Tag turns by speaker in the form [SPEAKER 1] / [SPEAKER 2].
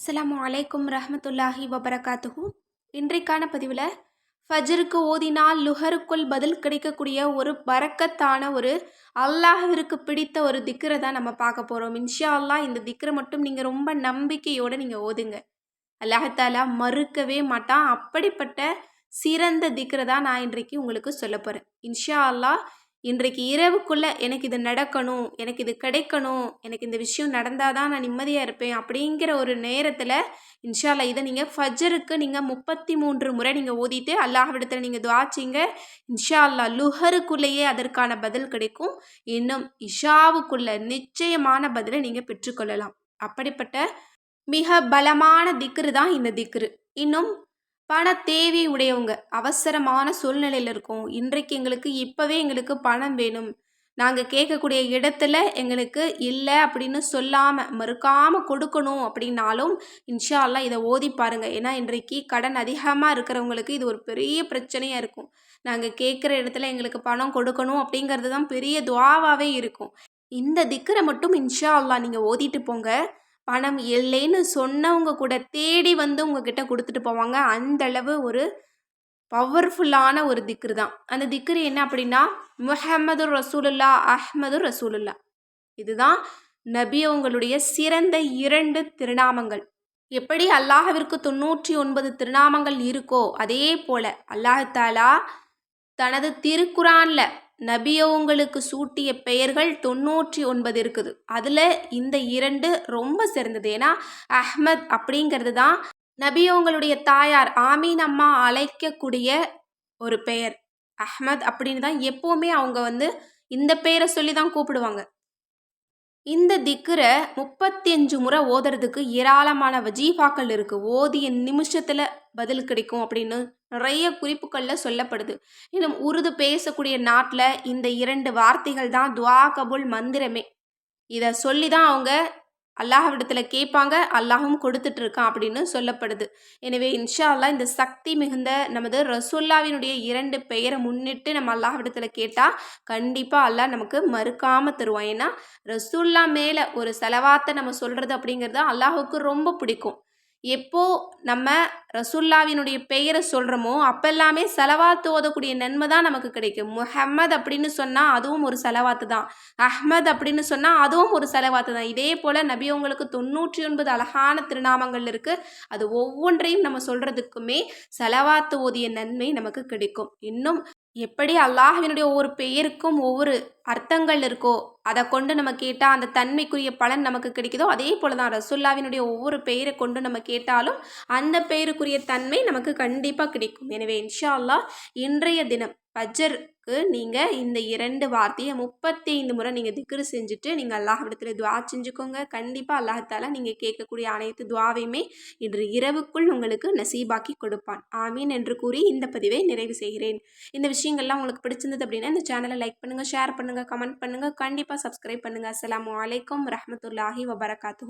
[SPEAKER 1] அஸ்லாம் அலைக்கும் ரஹமத்துல்லாஹி வபரகாத்துஹூ. இன்றைக்கான பதிவில் ஃபஜருக்கு ஓதினால் லுஹருக்குள் பதில் கிடைக்கக்கூடிய ஒரு பரக்கத்தான ஒரு அல்லாஹிற்கு பிடித்த ஒரு திக்கரை தான் நம்ம பார்க்க போகிறோம் இன்ஷா அல்லாஹ் இந்த திக்கரை மட்டும் நீங்கள் ரொம்ப நம்பிக்கையோடு நீங்கள் ஓதுங்க. அல்லாஹாலா மறுக்கவே மாட்டான் அப்படிப்பட்ட சிறந்த திக்கரை தான் நான் இன்றைக்கு உங்களுக்கு சொல்ல போகிறேன் இன்ஷா அல்லாஹ் இன்றைக்கு இரவுக்குள்ளே எனக்கு இது நடக்கணும் எனக்கு இது கிடைக்கணும் எனக்கு இந்த விஷயம் நடந்தால் தான் நான் நிம்மதியாக இருப்பேன் அப்படிங்கிற ஒரு நேரத்தில் இன்ஷால்லா இதை நீங்கள் ஃபஜருக்கு நீங்கள் முப்பத்தி மூன்று முறை நீங்கள் ஓதிட்டு அல்லாஹ்விடத்தில் நீங்கள் துவாச்சிங்க இன்ஷால்லா லுஹருக்குள்ளேயே அதற்கான பதில் கிடைக்கும். இன்னும் இஷாவுக்குள்ள நிச்சயமான பதிலை நீங்கள் பெற்றுக்கொள்ளலாம். அப்படிப்பட்ட மிக பலமான திக்ரு தான் இந்த திக்ரு. இன்னும் பண தேவை உடையவங்க. அவசரமான சூழ்நிலையில் இருக்கோம். இன்றைக்கு எங்களுக்கு இப்போவே எங்களுக்கு பணம் வேணும். நாங்கள் கேட்கக்கூடிய இடத்துல எங்களுக்கு இல்லை அப்படின்னு சொல்லாமல் மறுக்காமல் கொடுக்கணும் அப்படின்னாலும் இன்ஷா அல்லா இதை ஓதி பாருங்கள் ஏன்னா இன்றைக்கு கடன் அதிகமாக இருக்கிறவங்களுக்கு இது ஒரு பெரிய பிரச்சனையாக இருக்கும். நாங்கள் கேட்குற இடத்துல எங்களுக்கு பணம் கொடுக்கணும் அப்படிங்கிறது தான் பெரிய துவாவாகவே இருக்கும். இந்த திக்கரை மட்டும் இன்ஷா அல்லா நீங்கள் ஓதிட்டு போங்க. பணம் இல்லைன்னு சொன்னவங்க கூட தேடி வந்து உங்ககிட்ட கொடுத்துட்டு போவாங்க. அந்த அளவு ஒரு பவர்ஃபுல்லான ஒரு திக்ரு தான். அந்த திக்ரு என்ன அப்படின்னா முஹம்மது ரசூலுல்லா அஹ்மது ரசூலுல்லா இதுதான் நபி அவங்களுடைய சிறந்த இரண்டு திருநாமங்கள். எப்படி அல்லாஹவிற்கு தொண்ணூற்றி ஒன்பது திருநாமங்கள் இருக்கோ அதே போல அல்லாஹாலா தனது திருக்குறான்ல நபியவங்களுக்கு சூட்டிய பெயர்கள் தொண்ணூற்றி ஒன்பது இருக்குது. அதில் இந்த இரண்டு ரொம்ப சிறந்தது. ஏன்னா அஹ்மத் அப்படிங்கிறது தான் நபியவங்களுடைய தாயார் ஆமீன் அம்மா அழைக்கக்கூடிய ஒரு பெயர். அஹ்மத் அப்படின்னு தான் எப்போவுமே அவங்க வந்து இந்த பெயரை சொல்லி தான் கூப்பிடுவாங்க. இந்த திக்கரை முப்பத்தஞ்சு முறை ஓதுறதுக்கு ஏராளமான வஜீஃபாக்கள் இருக்குது ஓதிய நிமிஷத்தில் பதில் கிடைக்கும் அப்படின்னு நிறைய குறிப்புகளில் சொல்லப்படுது. இன்னும் உருது பேசக்கூடிய நாட்டில் இந்த இரண்டு வார்த்தைகள் தான் துவா கபுல் மந்திரமே. இதை சொல்லி தான் அவங்க அல்லாஹ்விடத்தில் கேட்பாங்க அல்லாஹும் கொடுத்துட்டு இருக்கான் அப்படின்னு சொல்லப்படுது. எனவே இன்ஷா அல்லா இந்த சக்தி மிகுந்த நமது ரசுல்லாவினுடைய இரண்டு பெயரை முன்னிட்டு நம்ம அல்லாஹ்விடத்தில் கேட்டால் கண்டிப்பாக அல்லாஹ் நமக்கு மறுக்காமல் தருவான். ஏன்னா ரசுல்லா மேலே ஒரு செலவாத்தை நம்ம சொல்கிறது அப்படிங்கிறது அல்லாஹுக்கு ரொம்ப பிடிக்கும். எப்போ நம்ம ரசுல்லாவினுடைய பெயரை சொல்கிறோமோ அப்பெல்லாமே செலவாத்து ஓதக்கூடிய நன்மை தான் நமக்கு கிடைக்கும். முஹம்மத் அப்படின்னு சொன்னால் அதுவும் ஒரு செலவாத்து தான். அஹ்மத் அப்படின்னு சொன்னால் அதுவும் ஒரு செலவாத்து தான். இதே போல் நபியவங்களுக்கு தொண்ணூற்றி ஒன்பது அழகான திருநாமங்கள் இருக்குது அது ஒவ்வொன்றையும் நம்ம சொல்கிறதுக்குமே செலவாத்து ஓதிய நன்மை நமக்கு கிடைக்கும். இன்னும் எப்படி அல்லாஹினுடைய ஒவ்வொரு பெயருக்கும் ஒவ்வொரு அர்த்தங்கள் இருக்கோ அதை கொண்டு நம்ம கேட்டால் அந்த தன்மைக்குரிய பலன் நமக்கு கிடைக்குதோ அதே போல் தான் ரசுல்லாவினுடைய ஒவ்வொரு பெயரை கொண்டு நம்ம கேட்டாலும் அந்த பெயருக்குரிய தன்மை நமக்கு கண்டிப்பாக கிடைக்கும். எனவே இன்ஷா அல்லாஹ் இன்றைய தினம் அளவுக்கு நீங்கள் இந்த இரண்டு வார்த்தையை முப்பத்தி ஐந்து முறை நீங்கள் திக்ரு செஞ்சுட்டு நீங்கள் அல்லாஹிடத்தில் துவா செஞ்சுக்கோங்க. கண்டிப்பாக அல்லாஹால நீங்கள் கேட்கக்கூடிய அனைத்து துவாவையுமே இன்று இரவுக்குள் உங்களுக்கு நசீபாக்கி கொடுப்பான். ஆமீன் என்று கூறி இந்த பதிவை நிறைவு செய்கிறேன். இந்த விஷயங்கள்லாம் உங்களுக்கு பிடிச்சிருந்தது அப்படின்னா இந்த சேனலை லைக் பண்ணுங்கள் ஷேர் பண்ணுங்கள் கமெண்ட் பண்ணுங்கள் கண்டிப்பாக சப்ஸ்கிரைப் பண்ணுங்கள் அஸ்லாம் வலைக்கம் ரஹமத்துல்லாஹி வபரகாத்து